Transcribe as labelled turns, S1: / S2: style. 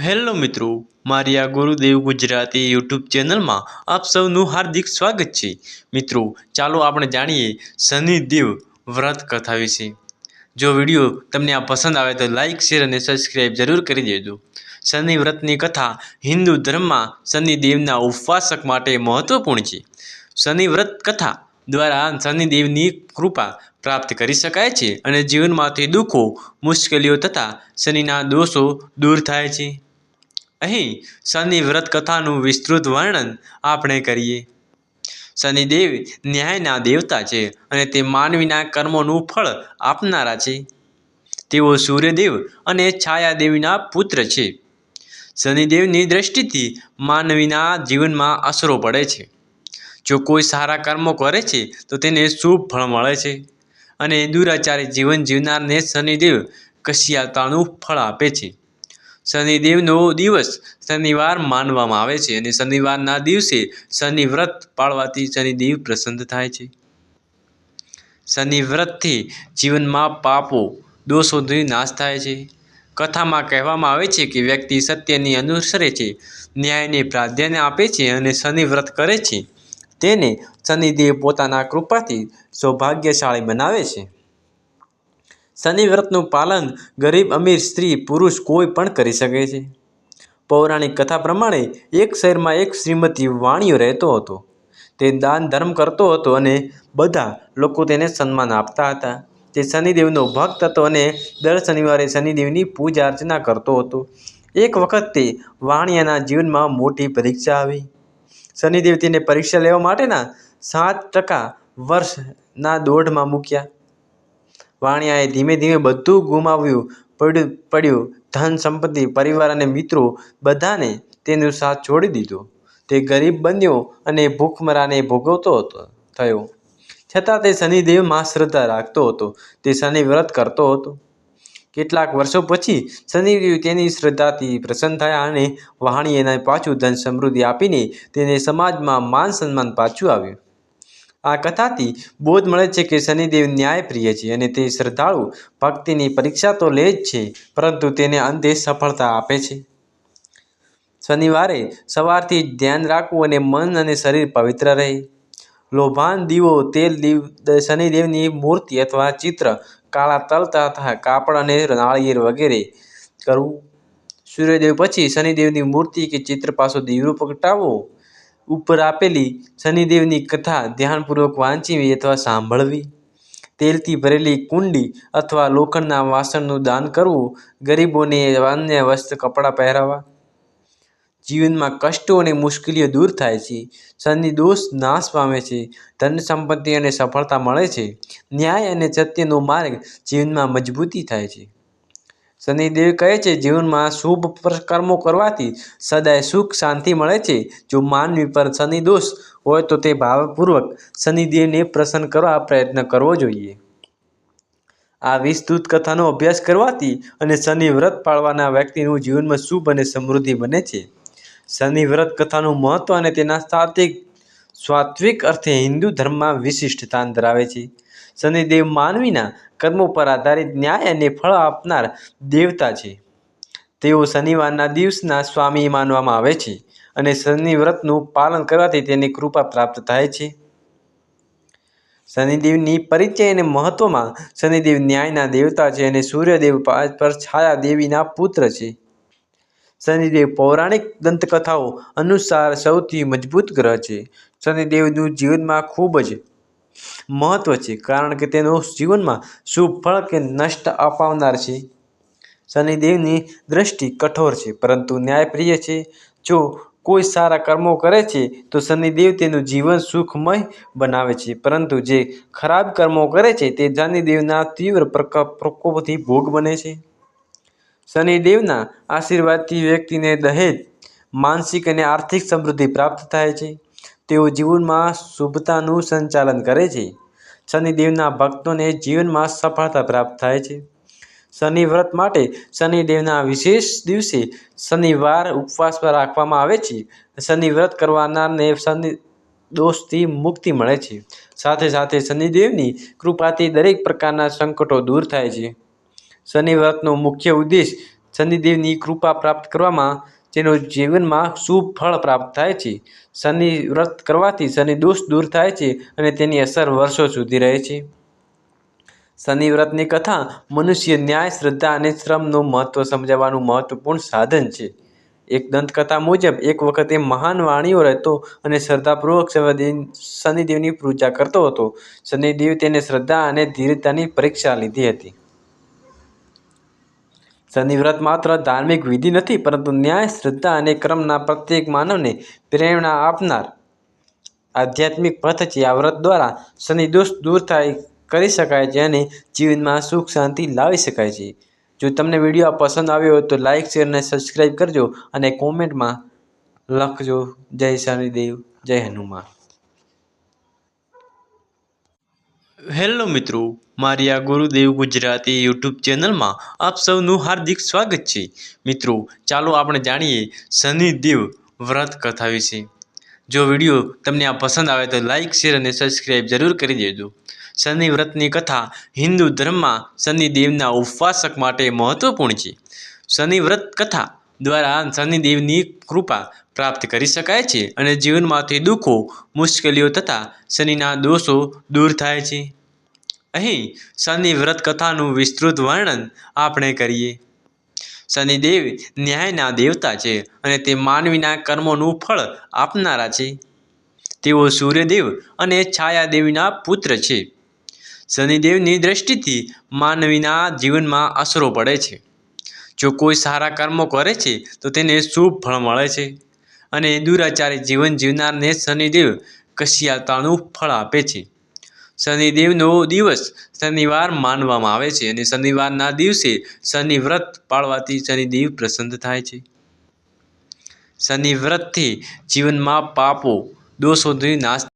S1: Hello મિત્રો, મારી આ ગુરુદેવ ગુજરાતી યુટ્યુબ ચેનલમાં આપ સૌનું હાર્દિક સ્વાગત છે. મિત્રો, ચાલો આપણે જાણીએ શનિદેવ વ્રત કથા વિશે. જો વીડિયો તમને આ પસંદ આવે તો લાઇક શેર અને સબસ્ક્રાઈબ જરૂર કરી દેજો. શનિ વ્રતની કથા હિન્દુ ધર્મમાં શનિદેવના ઉપવાસક માટે મહત્વપૂર્ણ છે. શનિ વ્રત કથા દ્વારા શનિદેવની કૃપા પ્રાપ્ત કરી શકાય છે અને જીવનમાંથી દુઃખો, મુશ્કેલીઓ તથા શનિના દોષો દૂર થાય છે. અહીં શનિ વ્રત કથાનું વિસ્તૃત વર્ણન આપણે કરીએ. શનિદેવ ન્યાયના દેવતા છે અને તે માનવીના કર્મોનું ફળ આપનારા છે. તેઓ સૂર્યદેવ અને છાયાદેવીના પુત્ર છે. શનિદેવની દ્રષ્ટિથી માનવીના જીવનમાં અસરો પડે છે. જો કોઈ સારા કર્મો કરે છે, તો તેને શુભ ફળ મળે છે. અને દુરાચારી જીવન જીવનારને શનિદેવ કશિયાતાનું ફળ આપે છે. શનિદેવનો દિવસ શનિવાર માનવામાં આવે છે અને શનિવારના દિવસે શનિ વ્રત પાળવાથી શનિદેવ પ્રસન્ન થાય છે. શનિ વ્રતથી જીવનમાં પાપો દોષોથી નાશ થાય છે. કથામાં કહેવામાં આવે છે કે વ્યક્તિ સત્યની અનુસરે છે, ન્યાયને પ્રાધાન્ય આપે છે અને શનિ વ્રત કરે છે. તેને શનિદેવ પોતાના કૃપાથી સૌભાગ્યશાળી બનાવે છે. શનિ વ્રતનું પાલન ગરીબ, અમીર સ્ત્રી, પુરુષ કોઈ પણ કરી શકે છે. પૌરાણિક કથા પ્રમાણે એક શહેરમાં એક શ્રીમતી વાણિયો રહેતો હતો. તે દાન ધર્મ કરતો હતો અને બધા લોકો તેને સન્માન આપતા હતા. તે શનિદેવનો ભક્ત હતો અને દર શનિવારે શનિદેવની પૂજા અર્ચના કરતો હતો. એક વખત તે વાણિયાના જીવનમાં મોટી પરીક્ષા આવી. શનિદેવ તેને પરીક્ષા લેવા માટેના સાત ટકા વર્ષના દોઢમાં મૂક્યા. વાણિયાએ ધીમે ધીમે બધું ગુમાવ્યું પડ્યું પડ્યું. ધન સંપત્તિ, પરિવાર અને મિત્રો બધાને તેનો સાથ છોડી દીધો. તે ગરીબ બન્યો અને ભૂખમરાને ભોગવતો હતો, થયો. છતાં તે શનિદેવમાં શ્રદ્ધા રાખતો હતો. તે શનિ વ્રત કરતો હતો. કેટલાક વર્ષો પછી શનિદેવ તેની શ્રદ્ધાથી પ્રસન્ન થયા અને વાણિયાને પાછું ધન સમૃદ્ધિ આપીને તેને સમાજમાં માન સન્માન પાછું આવ્યું. આ કથાથી બોધ મળે છે કે શનિદેવ ન્યાયપ્રિય છે અને તે શ્રદ્ધાળુ ભક્તિની પરીક્ષા તો લે જ છે, પરંતુ તેને અંતે સફળતા આપે છે. શનિવારે સવારથી ધ્યાન રાખવું અને મન અને શરીર પવિત્ર રહે. લોભાન દીવો, તેલ દીવ શનિદેવની મૂર્તિ અથવા ચિત્ર, કાળા તલ તથા કાપડ અને નાળિયેર વગેરે કરવું. સૂર્યદેવ પછી શનિદેવની મૂર્તિ કે ચિત્ર પાછો દીવડો પ્રગટાવવો ઉપર આપેલી શનિદેવની કથા ધ્યાનપૂર્વક વાંચવી અથવા સાંભળવી. તેલથી ભરેલી કુંડી અથવા લોખંડના વાસણનું દાન કરવું. ગરીબોને અન્ય વસ્ત્ર, કપડાં પહેરાવવા. જીવનમાં કષ્ટો અને મુશ્કેલીઓ દૂર થાય છે. શનિ દોષ નાશ પામે છે. ધન સંપત્તિ અને સફળતા મળે છે. ન્યાય અને સત્યનો માર્ગ જીવનમાં મજબૂતી થાય છે. શનિદેવ કહે છે, જીવનમાં શુભ કર્મો કરવાથી સદાય સુખ શાંતિ મળે છે. જો માનવી પર શનિ દોષ હોય તો તે ભાવપૂર્વક શનિદેવને પ્રસન્ન કરવા પ્રયત્ન કરવો જોઈએ. આ વિસ્તૃત કથાનો અભ્યાસ કરવાથી અને શનિ વ્રત પાળવાના વ્યક્તિનું જીવનમાં શુભ અને સમૃદ્ધિ બને છે. શનિ વ્રત કથાનું મહત્વ અને તેના સાત્વિક સ્વાત્વિક અર્થે હિન્દુ ધર્મમાં વિશિષ્ટ સ્થાન ધરાવે છે. શનિદેવ માનવીના કર્મો પર આધારિત ન્યાય અને ફળ આપનાર દેવતા છે. તેઓ શનિવારના દિવસના સ્વામી માનવામાં આવે છે અને શનિ વ્રતનું પાલન કરવાથી તેની કૃપા પ્રાપ્ત થાય છે. શનિદેવની પરિચય અને મહત્વમાં શનિદેવ ન્યાયના દેવતા છે અને સૂર્યદેવ પર છાયા દેવીના પુત્ર છે. શનિદેવ પૌરાણિક દંતકથાઓ અનુસાર સૌથી મજબૂત ગ્રહ છે. શનિદેવનું જીવનમાં ખૂબ જ મહત્વ છે, કારણ કે તેનો જીવનમાં શુભ ફળ કે નષ્ટ અપાવનાર છે. શનિદેવની દ્રષ્ટિ કઠોર છે, પરંતુ ન્યાયપ્રિય છે. જો કોઈ સારા કર્મો કરે છે, તો શનિદેવ તેનું જીવન સુખમય બનાવે છે, પરંતુ જે ખરાબ કર્મો કરે છે, તે શનિદેવના તીવ્ર પ્રકોપથી ભોગ બને છે. શનિદેવના આશીર્વાદથી વ્યક્તિને દહેજ, માનસિક અને આર્થિક સમૃદ્ધિ પ્રાપ્ત થાય છે. તેઓ જીવનમાં શુભતાનું સંચાલન કરે છે. શનિદેવના ભક્તોને જીવનમાં સફળતા પ્રાપ્ત થાય છે. શનિ વ્રત માટે શનિદેવના વિશેષ દિવસે શનિવાર ઉપવાસ રાખવામાં આવે છે. શનિ વ્રત કરવાનારને શનિ દોષથી મુક્તિ મળે છે. સાથે સાથે શનિદેવની કૃપાથી દરેક પ્રકારના સંકટો દૂર થાય છે. શનિ વ્રતનો મુખ્ય ઉદ્દેશ શનિદેવની કૃપા પ્રાપ્ત કરવામાં તેનો જીવનમાં શુભ ફળ પ્રાપ્ત થાય છે. શનિ વ્રત કરવાથી શનિ દોષ દૂર થાય છે અને તેની અસર વર્ષો સુધી રહે છે. શનિ વ્રતની કથા મનુષ્ય ન્યાય, શ્રદ્ધા અને શ્રમનું મહત્વ સમજાવવાનું મહત્વપૂર્ણ સાધન છે. એક દંતકથા મુજબ, એક વખત મહાન વાણીઓ રહેતો અને શ્રદ્ધાપૂર્વક શનિદેવની પૂજા કરતો હતો. શનિદેવ તેને શ્રદ્ધા અને ધીરતાની પરીક્ષા લીધી હતી. શનિ વ્રત માત્ર ધાર્મિક વિધિ નથી, પરંતુ ન્યાય, શ્રદ્ધા અને ક્રમના પ્રત્યેક માનવને પ્રેરણા આપનાર આધ્યાત્મિક પથ છે. આ વ્રત દ્વારા શનિ દોષ દૂર થાય કરી શકાય છે અને જીવનમાં સુખ શાંતિ લાવી શકાય છે. જો તમને વીડિયો પસંદ આવ્યો હોય તો લાઇક શેર અને સબસ્ક્રાઈબ કરજો અને કોમેન્ટમાં લખજો. જય શનિદેવ, જય હનુમાન. હેલો મિત્રો, મારી આ ગુરુદેવ ગુજરાતી યુટ્યુબ ચેનલમાં આપ સૌનું હાર્દિક સ્વાગત છે. મિત્રો, ચાલો આપણે જાણીએ શનિદેવ વ્રત કથા વિશે. જો વીડિયો તમને આ પસંદ આવે તો લાઇક શેર અને સબસ્ક્રાઈબ જરૂર કરી દેજો. શનિ વ્રતની કથા હિન્દુ ધર્મમાં શનિદેવના ઉપવાસક માટે મહત્વપૂર્ણ છે. શનિ વ્રત કથા દ્વારા શનિદેવની કૃપા પ્રાપ્ત કરી શકાય છે અને જીવનમાંથી દુઃખો, મુશ્કેલીઓ તથા શનિના દોષો દૂર થાય છે. અહીં શનિ વ્રત કથાનું વિસ્તૃત વર્ણન આપણે કરીએ. શનિદેવ ન્યાયના દેવતા છે અને તે માનવીના કર્મોનું ફળ આપનારા છે. તેઓ સૂર્યદેવ અને છાયાદેવીના પુત્ર છે. શનિદેવની દ્રષ્ટિથી માનવીના જીવનમાં અસરો પડે છે. જો કોઈ સારા કર્મો કરે છે, તો તેને શુભ ફળ મળે છે. અને દુરાચારી જીવન જીવનારને શનિદેવ કશિયાતાનું ફળ આપે છે. શનિદેવનો દિવસ શનિવાર માનવામાં આવે છે અને શનિવારના દિવસે શનિ વ્રત પાળવાથી શનિદેવ પ્રસન્ન થાય છે. શનિ વ્રતથી જીવનમાં પાપો, દોષોથી નાશ